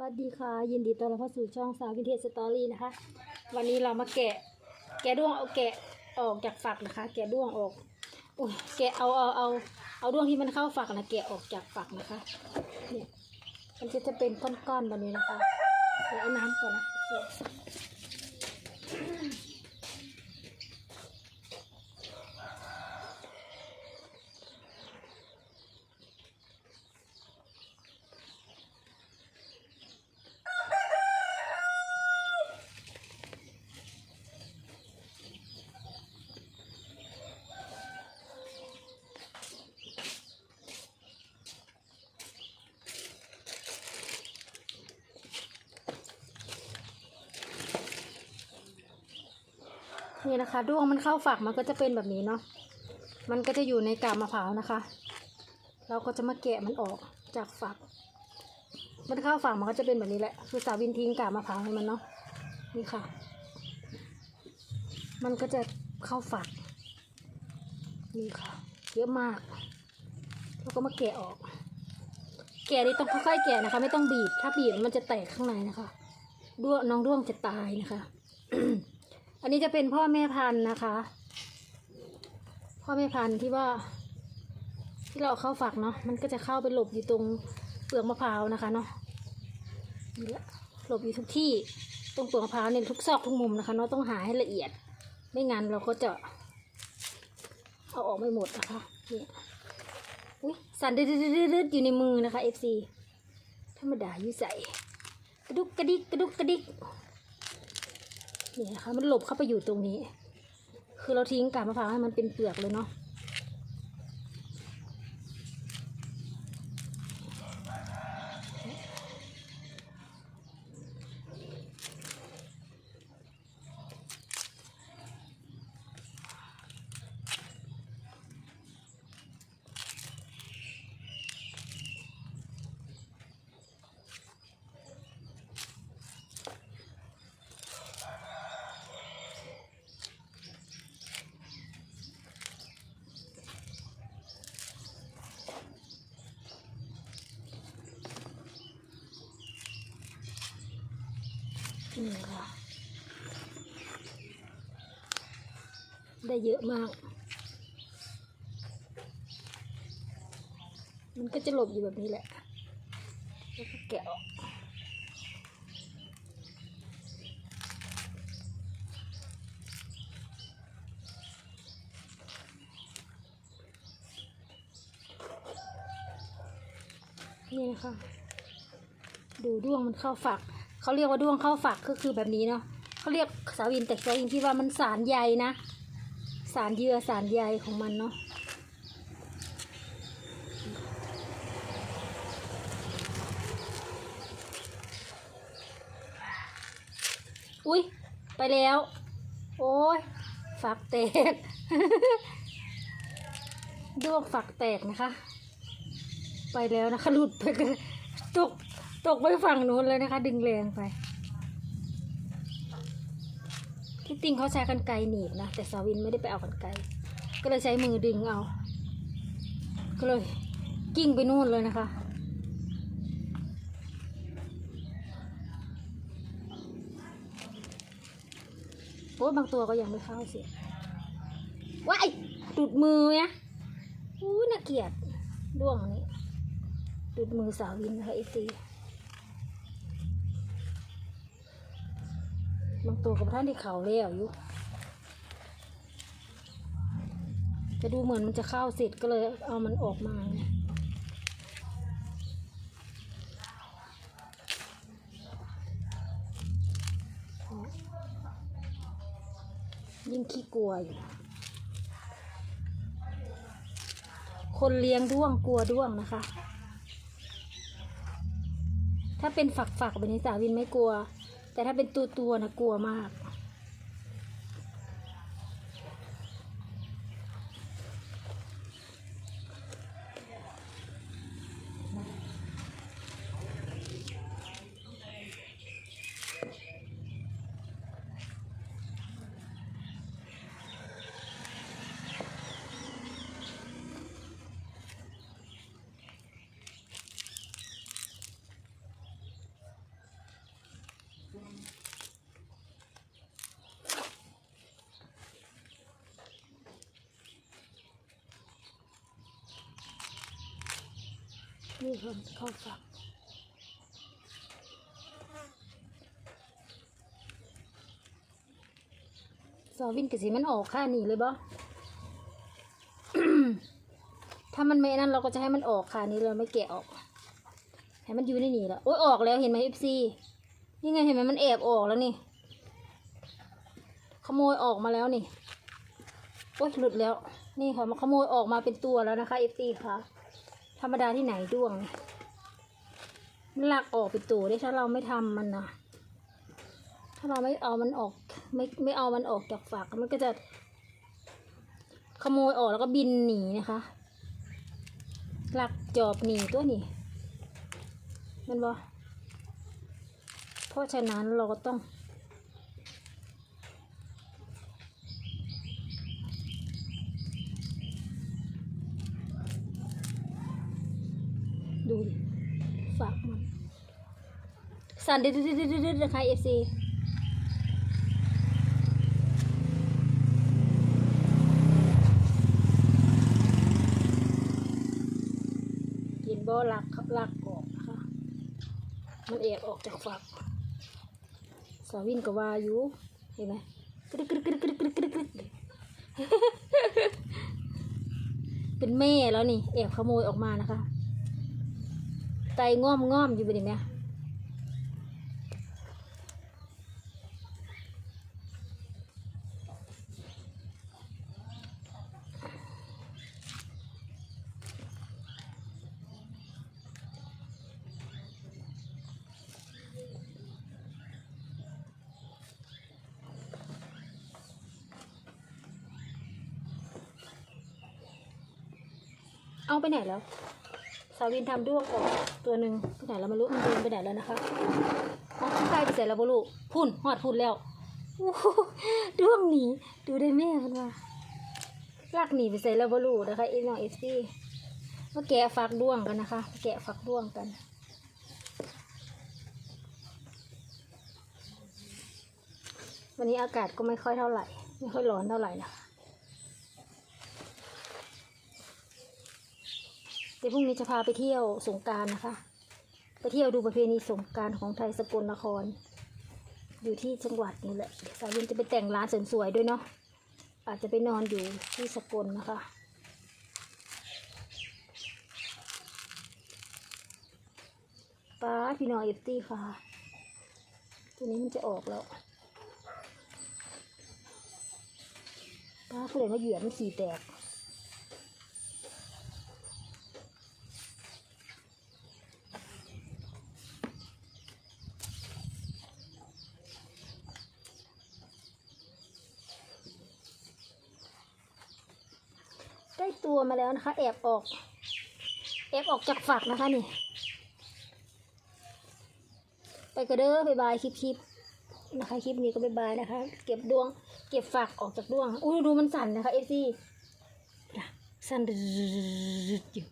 สวัสดีค่ะ ยินดีต้อนรับเข้าสู่ช่องสาววินเทจสตอรี่นะคะ วันนี้เรามาแกะ แกะด้วงเอาแกะออกจากฝักนะคะ แกะด้วงออกโอ้ยแกะเอาเอาเอาเอาด้วงที่มันเข้าฝักนะแกะออกจากฝักนะคะ เนี่ยมันจะจะเป็นก้อนๆแบบนี้นะคะเดี๋ยวเอาน้ำก่อนนะเดี๋ยว นี่นะคะด้วงมันเข้าฝักมันก็จะเป็นแบบนี้เนาะมันก็จะอยู่ในกาบมะพร้าวนะคะ เราก็จะมาแกะมันออกจากฝัก มันเข้าฝักมันก็จะเป็นแบบนี้แหละ คือสาวินทิ้งกาบมะพร้าวให้มันเนาะนี่ค่ะ มันก็จะเข้าฝักนี่ค่ะ เยอะมากแล้วก็มาแกะออก แกะนี่ต้องค่อยๆแกะนะคะ ไม่ต้องบีบถ้าบีบมันจะแตกข้างในนะคะด้วงน้องด้วงจะตายนะคะ นนี้จะเป็นพ่อแม่พันธุ์นะคะ พ่อแม่พันธุ์ที่ว่า ที่เราเข้าฝักเนาะมันก็จะเข้าไปหลบอยู่ตรงเปลือกมะพร้าวนะคะเนาะนี่ละหลบอยู่ทุกที่ตรงเปลือกมะพร้าวเนี่ยทุกซอกทุกมุมนะคะเนาะต้องหาให้ละเอียด ไม่งั้นเราก็จะเอาออกไม่หมดนะคะนี่อุ้ยสั่นดืดๆๆๆอยู่ในมือนะคะ FC ธรรมดาอยู่ใส่กระดุกกระดิกกระดุกกระดิก นี่นะคะมันหลบเข้าไปอยู่ตรงนี้ คือเราทิ้งกาบมะพร้าวให้มันเป็นเปลือกเลยเนาะ นี่ค่ะ ได้เยอะมาก มันก็จะหลบอยู่แบบนี้แหละ แล้วก็แกะออกนี่นะคะดูด้วงมันเข้าฝัก เขาเรียกว่าด้วงเข้าฝักก็คือแบบนี้เนาะเขาเรียกสาวินแต่สาวินที่ว่ามันสารใยนะ สารเยื่อสารใยของมันเนาะอุ้ยไปแล้ว โอ้ยฝักแตกด้วงฝักแตกนะคะ ไปแล้วนะคะหลุดไปกันตก ตกไปฝั่งนู้นเลยนะคะ ดึงแรงไปที่ติงเขาใช้กันไกรหนีบนะ แต่สาวินไม่ได้ไปเอากันไกรก็เลยใช้มือดึงเอา ก็เลยกิ้งไปนู่นเลยนะคะโอ้บางตัวก็ยังไม่เข้าเสียว้ายตุดมือเนี่ยอู้น่าเกลียดด้วงนี้ดูดมือสาววินนะคะไอซี บางตัวกับท่านที่เขาเลี้ยวอยู่จะดูเหมือนมันจะเข้าเสร็จก็เลยเอามันออกมาไงยิ่งขี้กลัวอยู่ คนเลี้ยงด้วงกลัวด้วงนะคะ ถ้าเป็นฝักฝักแบบนี้สาวินไม่กลัว แต่ถ้าเป็นตัวตัวนะกลัวมาก นี่ค่ะเข้าฝักสวินกสิมันออกค่านี่เลยบ่ถ้ามันไม่นั่นเราก็จะให้มันออกค่านี้เลยไม่แกะออก ให้มันอยู่ในนี่แล้วโอ้ยออกแล้วเห็นไหมเอฟซีนี่ไงเห็นไหมมันแอบออกแล้วนี่ ขโมยออกมาแล้วนี่โอ้ยหลุดแล้ว นี่ค่ะมันขโมยออกมาเป็นตัวแล้วนะคะเอฟซีค่ะ ธรรมดาที่ไหนด้วงมันหลักออกเป็นตัวได้ถ้าเราไม่ทำมันนะถ้าเราไม่เอามันออก ไม่ไม่เอามันออกจากฝักมันก็จะ ขโมยออกแล้วก็บินหนีนะคะหลักจอบหนีตัวนี้มันบอเพราะฉะนั้นเราก็ต้อง ดูดิฝักมัน สั่นดืดๆๆๆนะคะเอฟซีกินบ่ลักลักออกนะคะ มันแอบออกจากฝักสาวินก็ว่าอยู่เห็นไหมกรึกกรึกกรึกกรึกกรึกกรึกกรึกเป็นแม่แล้วนี่แอบขโมยออกมานะคะ ไตง่อมง่อมอยู่บนนี้ไหม เอาไปไหนแล้วสาวินทำด้วงออกตัวหนึ่งไปไหนแล้วไม่รู้มันเดินไปไหนแล้วนะคะเอาใกล้ไปเสร็จแล้วบลูพุ่นหอดพุ่นแล้วโอ้โหด้วงหนีดูได้แม่มันว่าลากหนีไปใส่แล้วบลูนะคะอีน้องเอฟซีมาแกะฝักด้วงกันนะคะมาแกะฝักด้วงกันวันนี้อากาศก็ไม่ค่อยเท่าไหร่ ไม่ค่อยร้อนเท่าไหร่นะคะ เดี๋ยวพรุ่งนี้จะพาไปเที่ยวสงการนะคะ ไปเที่ยวดูประเพณีสงการของไทยสกลนคร อยู่ที่จังหวัดนี่แหละเดี๋ยวสาวยินจะไปแต่งร้านเสริมสวยด้วยเนาะอาจจะไปนอนอยู่ที่สกลนะคะป้าพี่น้องเอฟตี้ค่ะ ตัวนี้มันจะออกแล้วป้าผู้ใดมาเหยียบมันขี่แตก ได้ตัวมาแล้วนะคะ แอบออก แอบออกจากฝักนะคะนี่ ไปกระเด้อบายบายคลิปคลิปนะคะคลิปนี้ก็บายบายนะคะ เก็บดวง เก็บฝักออกจากดวงอู้ดูมันสั่นนะคะเอฟซีสั่นรึดอยู่